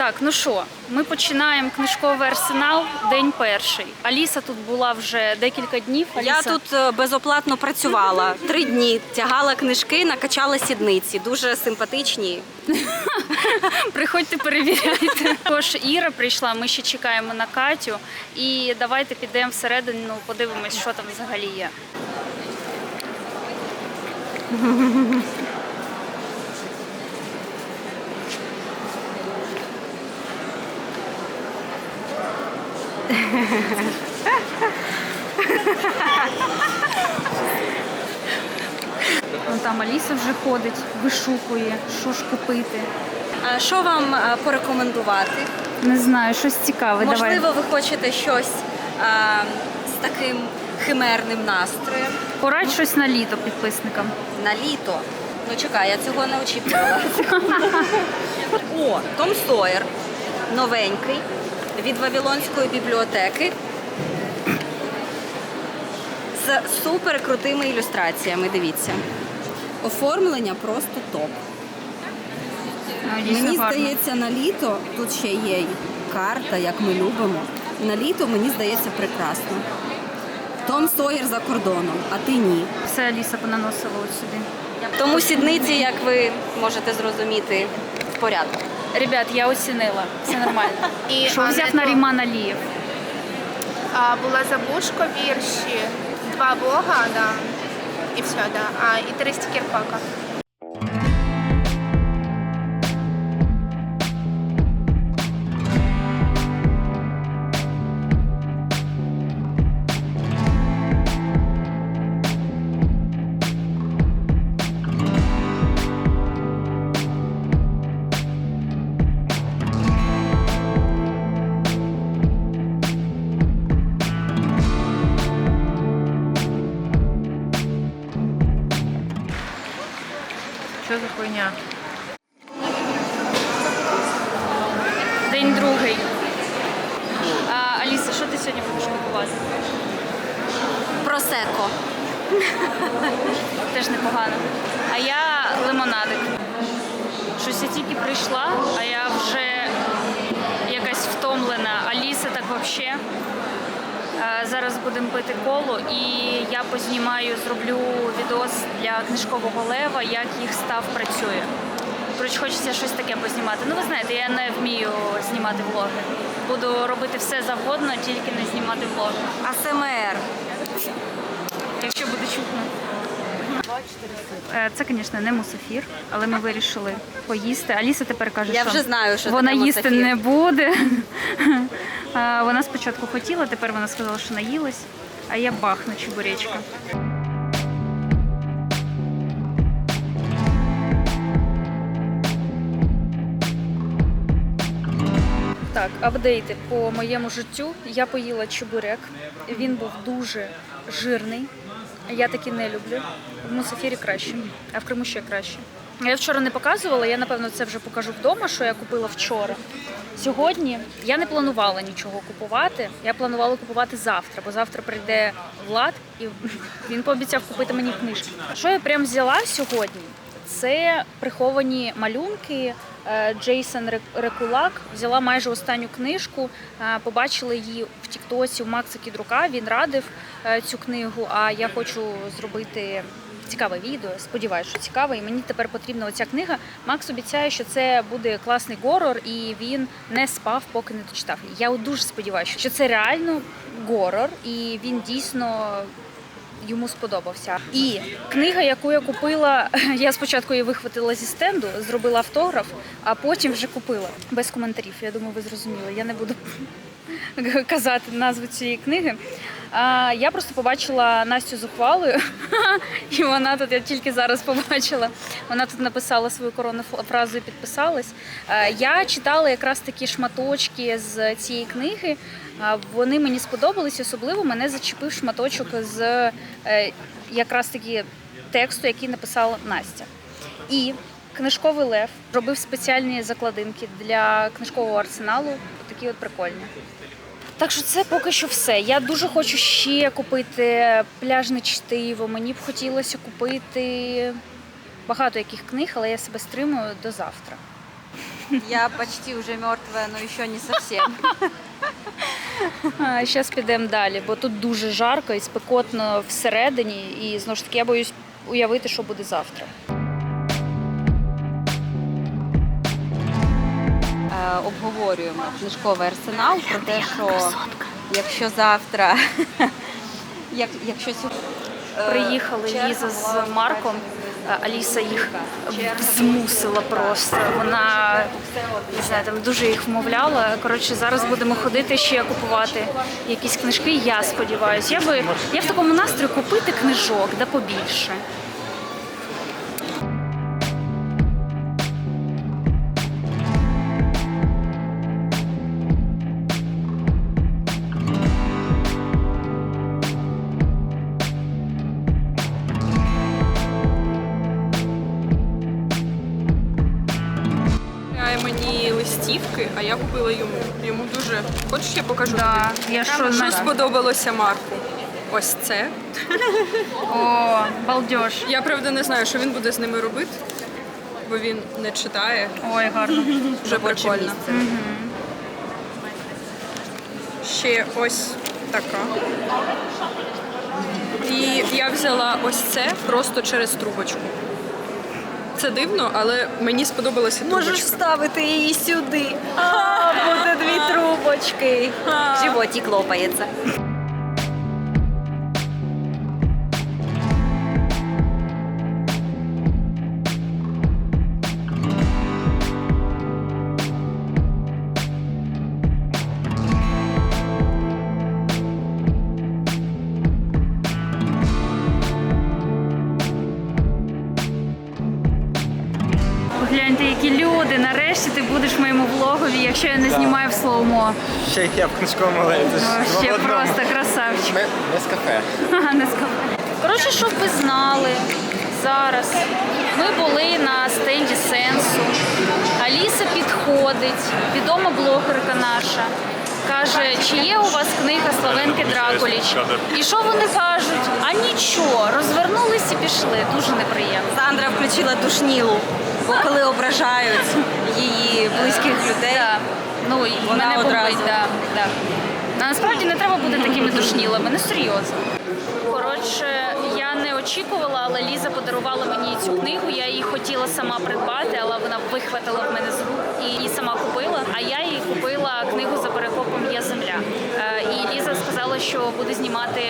Так, ну що, ми починаємо книжковий арсенал, день перший. Аліса тут була вже декілька днів. Я тут е, безоплатно працювала три дні, тягала книжки, накачала сідниці. Дуже симпатичні. приходьте перевіряйте. Також Іра прийшла, ми ще чекаємо на Катю. І давайте підемо всередину, подивимось, що там взагалі є. Вон там Аліса вже ходить, вишукує, що ж купити. А що вам порекомендувати? Не знаю, щось цікаве. Давай. Можливо, ви хочете щось е, з таким химерним настроєм Порадь щось на літо підписникам. на літо. Ну чекай, я цього не очікувала. О, Том Сойер, новенький, від Вавилонської бібліотеки. З супер крутими ілюстраціями. Дивіться. Оформлення просто топ. Мені здається, на літо тут ще є карта, як ми любимо. На літо мені здається прекрасно. Том Сойер за кордоном, а ти ні. Все Аліса понаносила от сюди. Тому сідниці, як ви можете зрозуміти, в порядку. Ребят, я оцінила. Все нормально. І Що взяв на Ріман Алієв? А, була забушка, вірші, два бога, да. І все, да. А, і три стікерпака. Теж непогано. А я лимонадик. Щось я тільки прийшла, а я вже якась втомлена. Аліса так взагалі. Зараз будемо пити коло і я познімаю, зроблю відос для книжкового лева, як їх став працює. Коротше, хочеться щось таке познімати. Ну, ви знаєте, я не вмію знімати влоги. Буду робити все завгодно, тільки не знімати влоги. АСМР. Якщо буде чутно. Е, Це, звісно, не мусофір, але ми вирішили поїсти. Аліса тепер каже, Я що вже знаю, що вона таке їсти мусофір. не буде. Е, Вона спочатку хотіла, тепер вона сказала, що наїлась, а я бахну чебуречка. Так, апдейти по моєму життю. Я поїла чебурек. Він був дуже жирний. Я такі не люблю. В Мусафірі краще, а в Криму ще краще. Я вчора не показувала, я напевно це вже покажу вдома, що я купила вчора. Сьогодні я не планувала нічого купувати. Я планувала купувати завтра, бо завтра прийде Влад і він пообіцяв купити мені книжки. Що я прям взяла сьогодні? Це приховані малюнки. Е, Джейсон Рекулак взяла майже останню книжку. е, Побачила її в Тіктосі у Макса Кідрука. Він радив е, цю книгу. А я хочу зробити цікаве відео. Сподіваюся, що цікаве. І мені тепер потрібна оця книга. Макс обіцяє, що це буде класний горор, і він не спав, поки не дочитав. Я дуже сподіваюся, що це реально горор, і він дійсно йому сподобався. І книга, яку я купила, я спочатку її вихватила зі стенду, зробила автограф, а потім вже купила без коментарів. Я думаю, ви зрозуміли. Я не буду казати назву цієї книги. А, я просто побачила Настю зухвалою, і вона тут, я тільки зараз побачила. Вона тут написала свою коронну фразу і підписалась. Я читала якраз такі шматочки з цієї книги. Вони мені сподобались, особливо мене зачепив шматочок з е, якраз таки тексту, який написала Настя. І книжковий лев робив спеціальні закладинки для книжкового арсеналу. Такі от прикольні. Так що це поки що все. Я дуже хочу ще купити пляжне чтиво. Мені б хотілося купити багато яких книг, але я себе стримую до завтра. Я почти уже мертвая, но еще не совсем. Зараз підемо далі, бо тут дуже жарко і спекотно всередині. І знову ж таки я боюсь уявити, що буде завтра. Е, Обговорюємо книжковий арсенал про те, що якщо завтра, як, якщо сьогодні Приїхали Ліза з Марком. А Аліса їх змусила просто. Вона не знаю, там дуже їх вмовляла. Коротше, зараз будемо ходити ще купувати якісь книжки. Я сподіваюся. Я би я в такому настрої купити книжок, да побільше. Покажу? Да, тобі? я що що знаю. сподобалося Марку? Ось це. О, балдеж. Я правда не знаю, що він буде з ними робити, бо він не читає. Ой, гарно. Робоче прикольно. Ще ось така. І я взяла ось це просто через трубочку. Це дивно, але мені сподобалася трубочка. Можеш вставити її сюди. А, буде дві трубочки. Животик лопається. Якщо я не знімаю в слоумо. Ще я в книжковому леві. Це Ще просто красавчик. Ми, ми з кафе. Ага, не сказала. Коротше, щоб ви знали, зараз ми були на стенді сенсу. Аліса підходить, відома блогерка наша. Каже, чи є у вас книга Славенки Дракуліч? І що вони кажуть? А нічого, розвернулись і пішли. Дуже неприємно. Сандра включила душнілу, бо коли ображають її близьких людей. Да. Ну, і Вона мене одразу. бомбить, да, да. А насправді не треба бути такими душнілими, не серйозно. Коротше, я не очікувала, але Ліза подарувала мені цю книгу. Я її хотіла сама придбати, але вона вихватила в мене з рук і її сама купила. А я їй купила книгу за перекопом Є земля. Е, І Ліза сказала, що буде знімати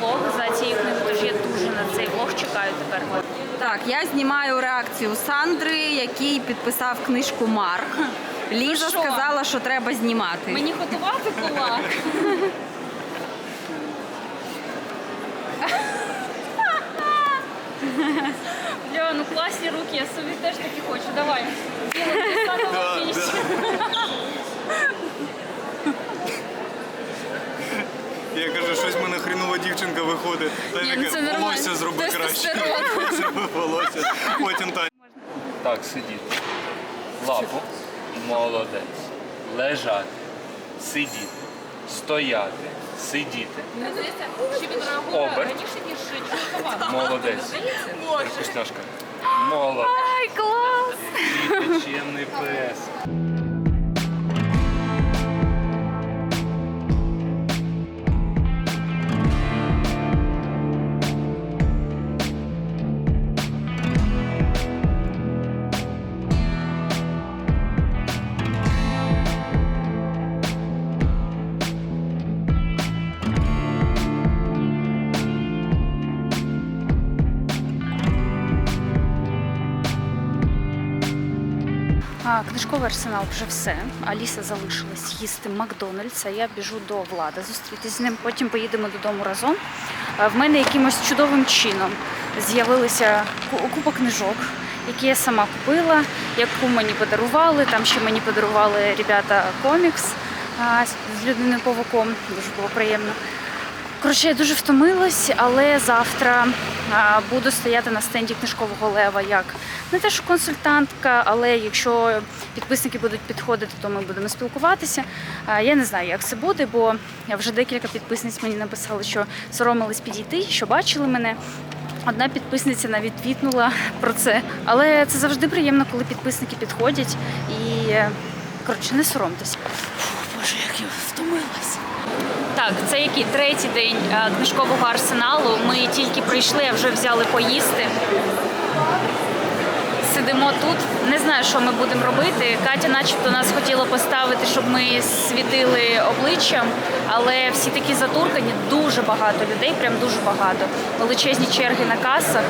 влог за цією книгою. Тож я дуже на цей влог чекаю тепер. Так, я знімаю реакцію Сандри, який підписав книжку Марк. Ліза Ну що? сказала, що треба знімати. Мені готувати кулак. Бля, ну класні руки, я собі теж такі хочу. Давай. Діло на фініші. Я кажу, щось в мене хрінова дівчинка виходить. Та Ні, я ну таке, це нормально. волосся зроби краще. Тестостерон. Зроби волосся. Потім та Так, сидіти. Лапу. Молодець. Лежати. Сидіти. Стояти. Сидіти. Оберт. Молодець. Вкусняшка. Молодець. Ай, клас! Ти чемний пес. А, арсенал вже все. Аліса залишилась їсти Макдональдс, а я біжу до влади зустрітись з ним. Потім поїдемо додому разом. В мене якимось чудовим чином з'явилася ку- купа книжок, які я сама купила, яку мені подарували. Там ще мені подарували ребята комікс з людиною павуком. Дуже було приємно. Коротше, я дуже втомилась, але завтра буду стояти на стенді книжкового лева як не те, що консультантка, але якщо підписники будуть підходити, то ми будемо спілкуватися. Я не знаю, як це буде, бо вже декілька підписниць мені написали, що соромились підійти, що бачили мене. Одна підписниця навіть твітнула про це. Але це завжди приємно, коли підписники підходять і коротше не соромтесь. Фу, Боже, як я втомилась. Так, це який третій день е, книжкового арсеналу. Ми тільки прийшли, а вже взяли поїсти. Сидимо тут. Не знаю, що ми будемо робити. Катя, начебто, нас хотіла поставити, щоб ми світили обличчям, але всі такі затуркані, дуже багато людей, прям дуже багато. Величезні черги на касах.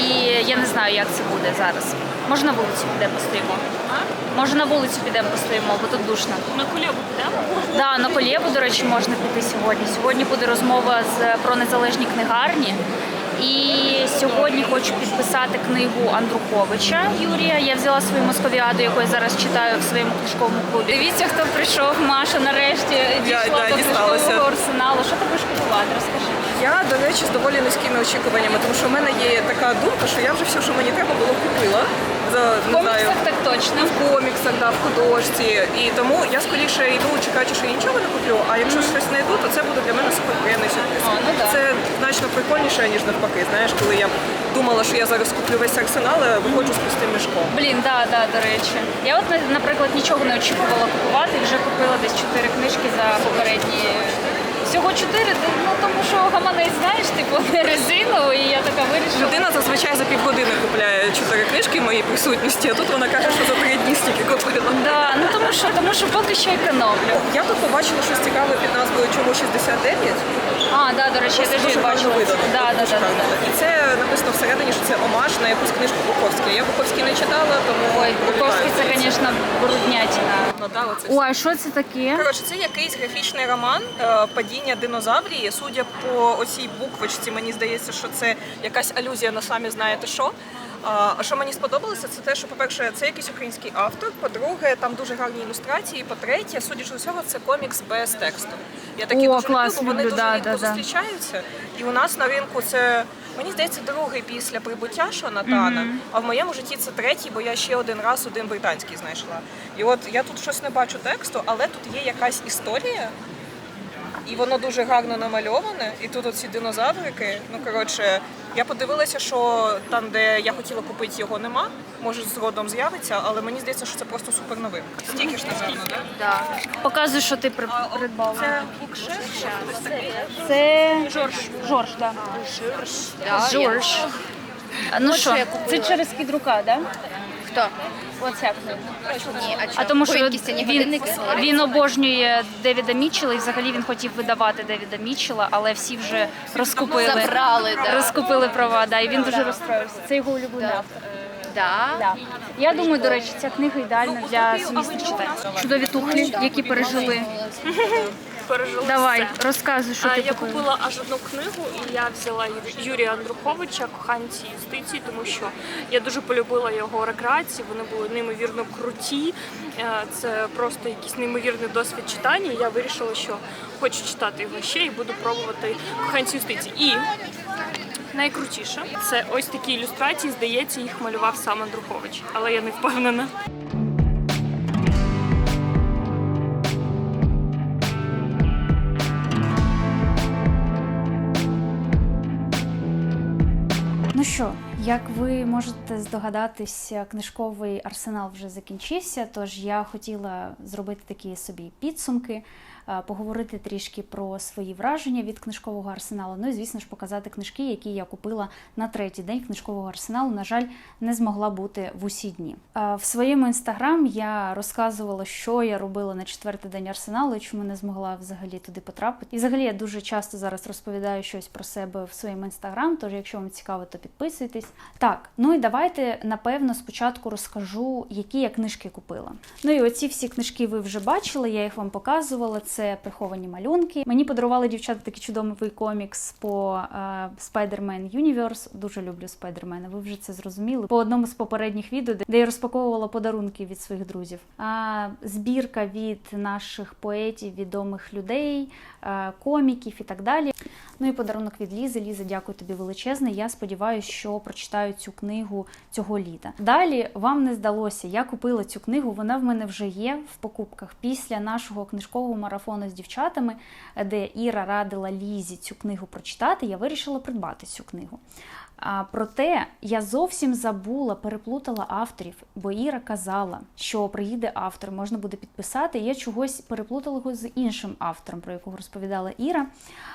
І я не знаю, як це буде зараз. Може на вулицю підемо постоїмо? Може на вулицю підемо постоїмо, бо тут душно. На колєбу підемо? Да, на колєбу, до речі, можна піти сьогодні. Сьогодні буде розмова з про незалежні книгарні. І сьогодні хочу підписати книгу Андруховича Юрія. Я взяла свою московіаду, яку я зараз читаю в своєму книжковому клубі. Дивіться, хто прийшов. Маша нарешті дійшла да, до книжкового арсеналу. Що ти будеш купувати? Розкажи. Я, до речі, з доволі низькими очікуваннями, тому що в мене є така думка, що я вже все, що мені треба було, купила. За, В не знаю, коміксах так точно. в коміксах, да, в художці. І тому я скоріше йду, чекаючи, що я нічого не куплю, а якщо щось знайду, то це буде для мене суперприємний сюрприз. А, ну да. Це значно прикольніше, ніж навпаки. Знаєш, коли я думала, що я зараз куплю весь арсенал, а виходжу з пустим мішком. Блін, да, да, до речі. Я от, наприклад, нічого не очікувала купувати, вже купила десь чотири книжки за попередні. Всього чотири, ну тому що гаманець, знаєш, типу не резиновий, і я така вирішила. Людина зазвичай за півгодини купляє чотири книжки мої моїй присутності, а тут вона каже, що за три дні стільки купила. Да, ну тому що, тому що поки що економлю. Я тут побачила щось цікаве під назвою Чому 69? А, да, до речі, я теж її бачила. Да, да, да, да, да. І це написано всередині, що це омаж на якусь книжку Буковської. Я Буковський не читала, тому Ой, Буковський це, звісно. бруднятіна. Ну, да, оце Ой, а що це таке? Коротше, це якийсь графічний роман е, падіння динозаврії. Судя по оцій буквочці, мені здається, що це якась алюзія на самі знаєте що. А що мені сподобалося, це те, що, по-перше, це якийсь український автор. По-друге, там дуже гарні ілюстрації. По-третє, судячи з усього, це комікс без тексту. Я такі О, дуже клас, люблю, бо вони люблю, дуже да, рідко да, да. зустрічаються. І у нас на ринку це мені здається другий після прибуття Шонатана. А в моєму житті це третій, бо я ще один раз один британський знайшла. І от я тут щось не бачу тексту, але тут є якась історія. І воно дуже гарно намальоване. І тут оці динозаврики. Ну коротше, я подивилася, що там, де я хотіла купити, його нема. Може, згодом з'явиться, але мені здається, що це просто супер новинка. Стільки ж напевно, так? Да. Показуй, що ти при- придбала. Це букшеф. Це Жорж. Жорж, да. Жорж. Ну що, це через кідрука, да? Хто? Оця книга. Ні, а, А тому що він, він обожнює Девіда Мітчелла і взагалі він хотів видавати Девіда Мітчелла, але всі вже розкупили, Забрали, да. розкупили права, да, і він дуже розстроївся. Це його улюблений автор. Да. Да. Я думаю, до речі, ця книга ідеальна для сумісних читань. Чудові тухлі, які пережили. Пережили Давай, все. розказуй, що А, ти я купила. купила аж одну книгу, і я взяла Юрія Андруховича Коханці юстиції, тому що я дуже полюбила його рекреації. Вони були неймовірно круті. Е, Це просто якийсь неймовірний досвід читання. І я вирішила, що хочу читати його ще і буду пробувати коханці юстиції. І найкрутіше це ось такі ілюстрації. Здається, їх малював сам Андрухович, але я не впевнена. Що, як ви можете здогадатися, книжковий арсенал вже закінчився. Тож я хотіла зробити такі собі підсумки, поговорити трішки про свої враження від книжкового арсеналу. Ну і звісно ж показати книжки, які я купила на третій день книжкового арсеналу. На жаль, не змогла бути в усі дні. Е, В своєму інстаграм я розказувала, що я робила на четвертий день арсеналу, чому не змогла взагалі туди потрапити. І взагалі я дуже часто зараз розповідаю щось про себе в своєму інстаграм. Тож, якщо вам цікаво, то підписуйтесь. Так, ну і давайте напевно спочатку розкажу, які я книжки купила. Ну і оці всі книжки ви вже бачили, я їх вам показувала. Це приховані малюнки. Мені подарували дівчата такий чудовий комікс по е, Spider-Man Universe. Дуже люблю Спайдермена. Ви вже це зрозуміли. По одному з попередніх відео, де- де я розпаковувала подарунки від своїх друзів. А, збірка від наших поетів, відомих людей, е, коміків і так далі. Ну і подарунок від Лізи. Ліза, дякую тобі величезне. Я сподіваюся, що прочитаю цю книгу цього літа. Далі вам не здалося. Я купила цю книгу. Вона в мене вже є в покупках після нашого книжкового марафону з дівчатами, де Іра радила Лізі цю книгу прочитати. Я вирішила придбати цю книгу. А, проте я зовсім забула, переплутала авторів, бо Іра казала, що приїде автор, можна буде підписати. Я чогось переплутала його з іншим автором, про якого розповідала Іра.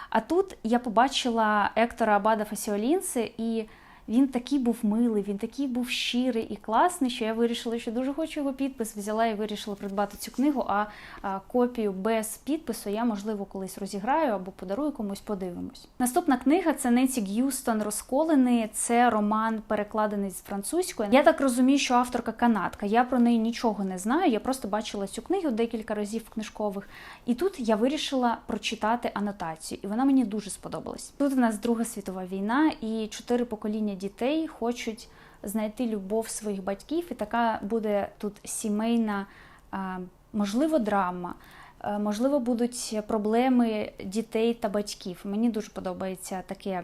А тут я побачила Ектора Абада Фасіолінси, і він такий був милий, він такий був щирий і класний, що я вирішила, що дуже хочу його підпис. Взяла і вирішила придбати цю книгу. А, копію без підпису я, можливо, колись розіграю або подарую комусь, подивимось. Наступна книга це Ненсі Г'юстон Розколений. Це роман, перекладений з французької. Я так розумію, що авторка канадка. Я про неї нічого не знаю. Я просто бачила цю книгу декілька разів книжкових. І тут я вирішила прочитати анотацію, і вона мені дуже сподобалась. Тут у нас Друга світова війна, і чотири покоління дітей хочуть знайти любов своїх батьків, і така буде тут сімейна, можливо, драма. Можливо, будуть проблеми дітей та батьків. Мені дуже подобається таке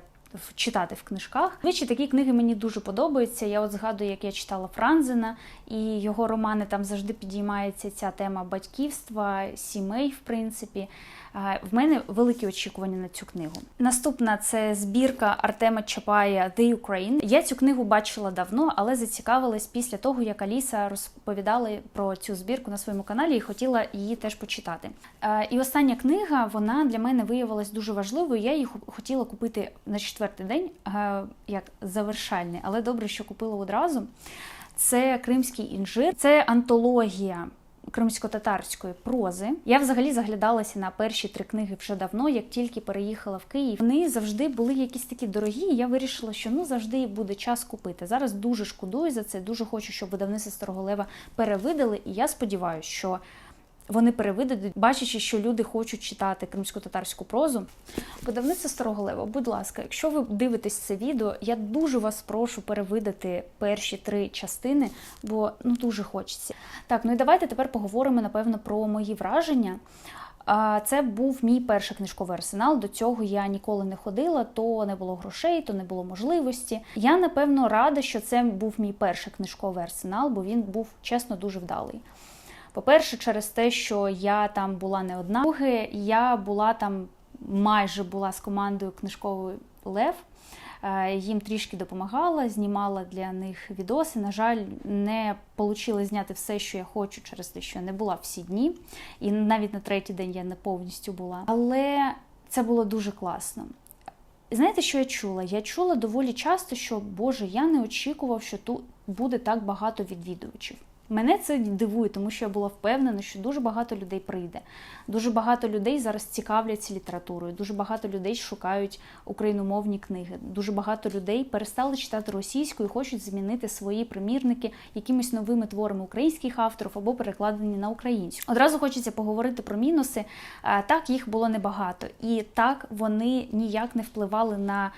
читати в книжках. Вичі такі книги мені дуже подобаються. Я от згадую, як я читала Франзена, і його романи там завжди підіймається ця тема батьківства, сімей, в принципі. В мене великі очікування на цю книгу. Наступна це збірка Артема Чапая The Ukraine. Я цю книгу бачила давно, але зацікавилась після того, як Аліса розповідала про цю збірку на своєму каналі і хотіла її теж почитати. І остання книга вона для мене виявилась дуже важливою. Я її хотіла купити на четвертий день е, як завершальний, але добре, що купила одразу. Це Кримський інжир, це антологія кримсько-татарської прози. Я взагалі заглядалася на перші три книги вже давно, як тільки переїхала в Київ. Вони завжди були якісь такі дорогі. і Я вирішила, що ну завжди буде час купити. Зараз дуже шкодую за це. Дуже хочу, щоб видавництво Старого Лева перевидали. І я сподіваюся, що вони перевидадуть, бачачи, що люди хочуть читати кримсько-татарську прозу. Видавництво Старого Лева, будь ласка, якщо ви дивитесь це відео, я дуже вас прошу перевидати перші три частини, бо ну дуже хочеться. Так, ну і давайте тепер поговоримо, напевно, про мої враження. Це був мій перший книжковий арсенал. До цього я ніколи не ходила, то не було грошей, то не було можливості. Я напевно рада, що це був мій перший книжковий арсенал, бо він був чесно дуже вдалий. По-перше, через те, що я там була не одна. Друге, я була там майже була з командою книжкової Лев. Е, Їм трішки допомагала, знімала для них відоси. На жаль, не вийшло зняти все, що я хочу, через те, що я не була всі дні. І навіть на третій день я не повністю була. Але це було дуже класно. Знаєте, що я чула? Я чула доволі часто, що Боже, я не очікував, що тут буде так багато відвідувачів. Мене це дивує, тому що я була впевнена, що дуже багато людей прийде. Дуже багато людей зараз цікавляться літературою, дуже багато людей шукають україномовні книги. Дуже багато людей перестали читати російською і хочуть змінити свої примірники якимись новими творами українських авторів або перекладені на українську. Одразу хочеться поговорити про мінуси. Так, їх було небагато, і так вони ніяк не впливали на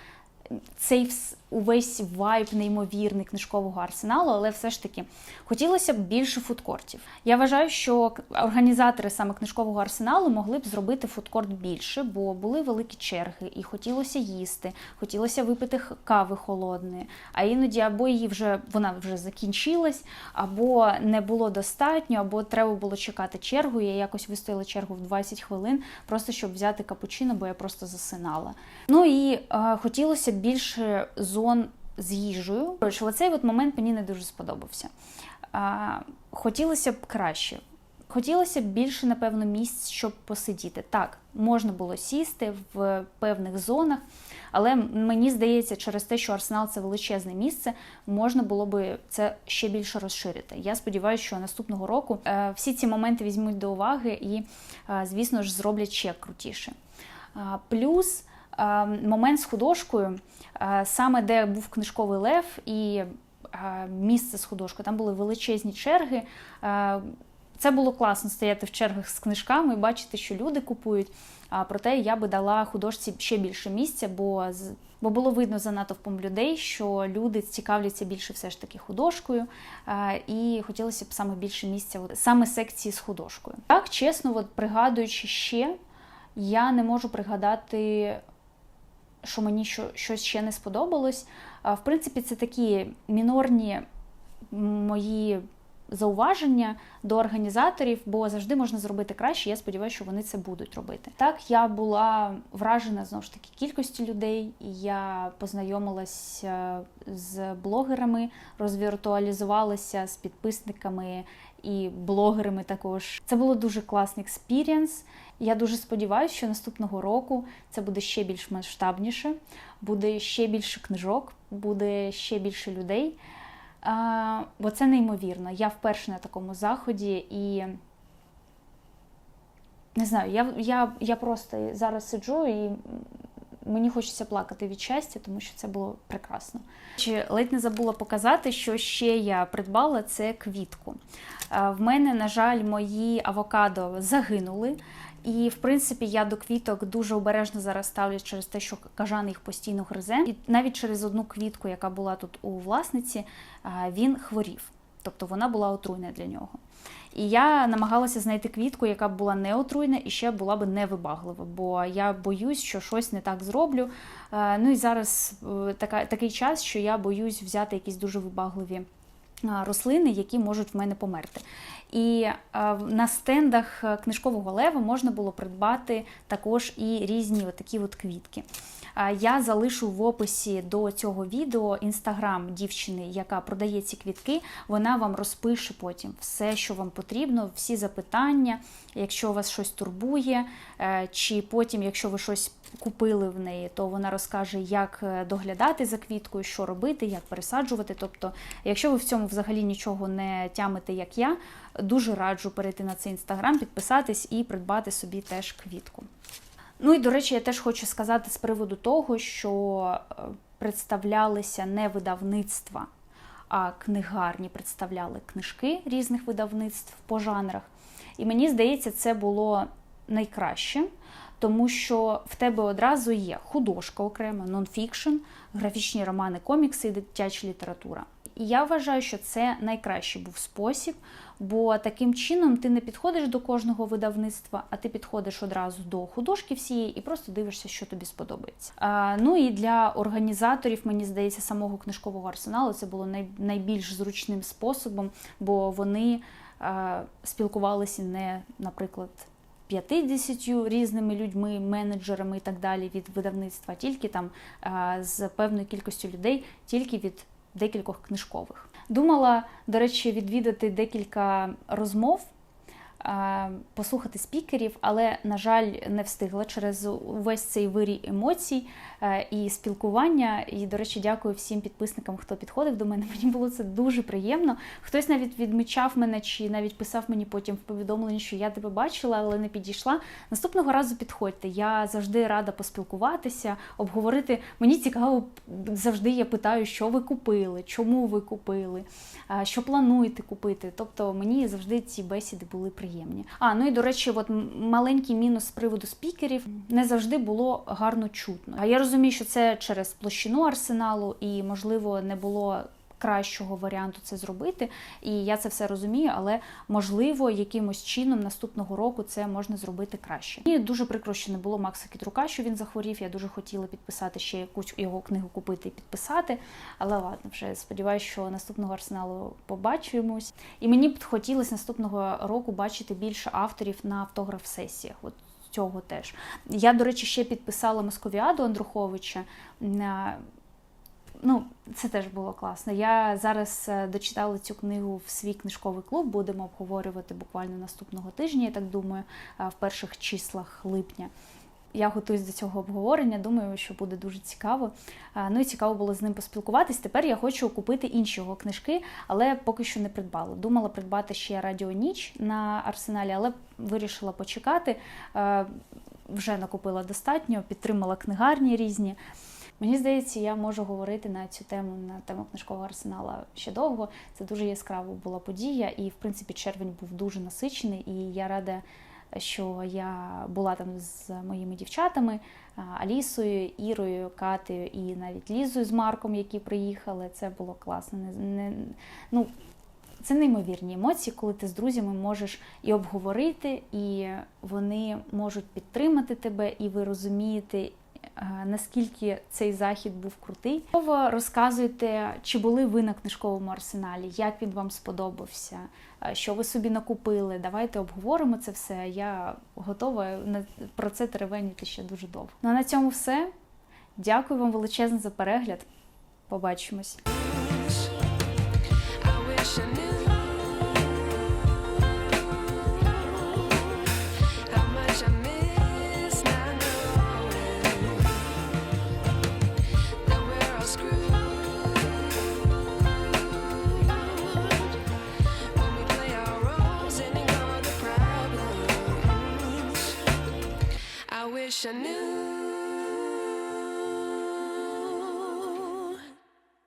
цей увесь вайб неймовірний книжкового арсеналу, але все ж таки хотілося б більше фудкортів. Я вважаю, що організатори саме книжкового арсеналу могли б зробити фудкорт більше, бо були великі черги, і хотілося їсти, хотілося випити кави холодної. А іноді або її вже вона вже закінчилась, або не було достатньо, або треба було чекати чергу. Я якось вистояла чергу в 20 хвилин, просто щоб взяти капучино, бо я просто засинала. Ну і е, хотілося більше зон з їжею. Коротше, оцей от момент мені не дуже сподобався. Хотілося б краще. Хотілося б більше, напевно, місць, щоб посидіти. Так, можна було сісти в певних зонах, але мені здається, через те, що Арсенал це величезне місце, можна було би це ще більше розширити. Я сподіваюся, що наступного року е, всі ці моменти візьмуть до уваги і, е, звісно ж, зроблять ще крутіше. Плюс момент з художкою, е, саме де був книжковий лев і е, місце з художкою, там були величезні черги. Е, Це було класно стояти в чергах з книжками і бачити, що люди купують. А проте я би дала художці ще більше місця, бо бо було видно за натовпом людей, що люди цікавляться більше все ж таки художкою, е, і хотілося б саме більше місця, саме секції з художкою. Так, чесно, от, пригадуючи ще, я не можу пригадати, що мені щось ще не сподобалось. В принципі, це такі мінорні мої зауваження до організаторів, бо завжди можна зробити краще. Я сподіваюся, що вони це будуть робити. Так, я була вражена знову ж таки кількістю людей. Я познайомилася з блогерами, розвіртуалізувалася з підписниками і блогерами також. Це було дуже класний експірієнс. Я дуже сподіваюся, що наступного року це буде ще більш масштабніше, буде ще більше книжок, буде ще більше людей. А, бо це неймовірно. Я вперше на такому заході і не знаю, я, я, я просто зараз сиджу і мені хочеться плакати від щастя, тому що це було прекрасно. Чи ледь не забула показати, що ще я придбала це квітку. В мене, на жаль, мої авокадо загинули. І в принципі я до квіток дуже обережно зараз ставлюсь через те, що кажан їх постійно гризе. І навіть через одну квітку, яка була тут у власниці, е, він хворів. Тобто вона була отруйна для нього. І я намагалася знайти квітку, яка б була не отруйна і ще була б невибаглива, бо я боюсь, що щось не так зроблю. Е, Ну і зараз е, така, такий час, що я боюсь взяти якісь дуже вибагливі рослини, які можуть в мене померти. І на стендах е, книжкового лева можна було придбати також і різні такі от квітки. Я залишу в описі до цього відео інстаграм дівчини, яка продає ці квітки. Вона вам розпише потім все, що вам потрібно, всі запитання, якщо вас щось турбує, е, чи потім, якщо ви щось купили в неї, то вона розкаже, як е, доглядати за квіткою, що робити, як пересаджувати. Тобто, якщо ви в цьому взагалі нічого не тямите, як я, дуже раджу перейти на цей інстаграм, підписатись і придбати собі теж квітку. Ну і до речі, я теж хочу сказати з приводу того, що е, представлялися не видавництва, а книгарні представляли книжки різних видавництв по жанрах. І мені здається, це було найкраще, тому що в тебе одразу є художка окрема, нонфікшн, графічні романи, комікси і дитяча література. І я вважаю, що це найкращий був спосіб, бо таким чином ти не підходиш до кожного видавництва, а ти підходиш одразу до художки всієї і просто дивишся, що тобі сподобається. А, ну і для організаторів, мені здається, самого книжкового арсеналу це було най, найбільш зручним способом, бо вони а, спілкувалися не, наприклад. 50 різними людьми, менеджерами і так далі від видавництва, тільки там з певною кількістю людей, тільки від декількох книжкових. Думала, до речі, відвідати декілька розмов, послухати спікерів, але, на жаль, не встигла через увесь цей вирій емоцій е, і спілкування. І, до речі, дякую всім підписникам, хто підходив до мене. Мені було це дуже приємно. Хтось навіть відмічав мене чи навіть писав мені потім в повідомленні, що я тебе бачила, але не підійшла. Наступного разу підходьте. Я завжди рада поспілкуватися, обговорити. Мені цікаво, завжди я питаю, що ви купили, чому ви купили, що плануєте купити. Тобто мені завжди ці бесіди були приємні. А ну і до речі, от маленький мінус з приводу спікерів не завжди було гарно чутно. А я розумію, що це через площину арсеналу, і можливо не було. Кращого варіанту це зробити, і я це все розумію, але можливо, якимось чином наступного року це можна зробити краще. І дуже прикро, що не було Макса Кітрука, що він захворів. Я дуже хотіла підписати ще якусь його книгу купити і підписати. Але ладно, вже сподіваюся, що наступного арсеналу побачимось. І мені б хотілося наступного року бачити більше авторів на автограф-сесіях. От цього теж. Я, до речі, ще підписала Московіаду Андруховича. Ну, це теж було класно. Я зараз е, дочитала цю книгу в свій книжковий клуб. Будемо обговорювати буквально наступного тижня, я так думаю, е, в перших числах липня. Я готуюсь до цього обговорення, думаю, що буде дуже цікаво. Е, Ну і цікаво було з ним поспілкуватись. Тепер я хочу купити інші його книжки, але поки що не придбала. Думала придбати ще Радіо Ніч на арсеналі, але вирішила почекати. Вже накупила достатньо, підтримала книгарні різні. Мені здається, я можу говорити на цю тему, на тему книжкового арсенала ще довго. Це дуже яскрава була подія, і в принципі червень був дуже насичений. І я рада, що я була там з моїми дівчатами Алісою, Ірою, Катею і навіть Лізою з Марком, які приїхали. Це було класно. Не, не, ну, це неймовірні емоції, коли ти з друзями можеш і обговорити, і вони можуть підтримати тебе, і ви розумієте, наскільки цей захід був крутий. Розказуйте, чи були ви на книжковому арсеналі, як він вам сподобався, е, що ви собі накупили. Давайте обговоримо це все. Я готова про це теревеніти ще дуже довго. Ну а на цьому все. Дякую вам величезно за перегляд. Побачимось. Wish I knew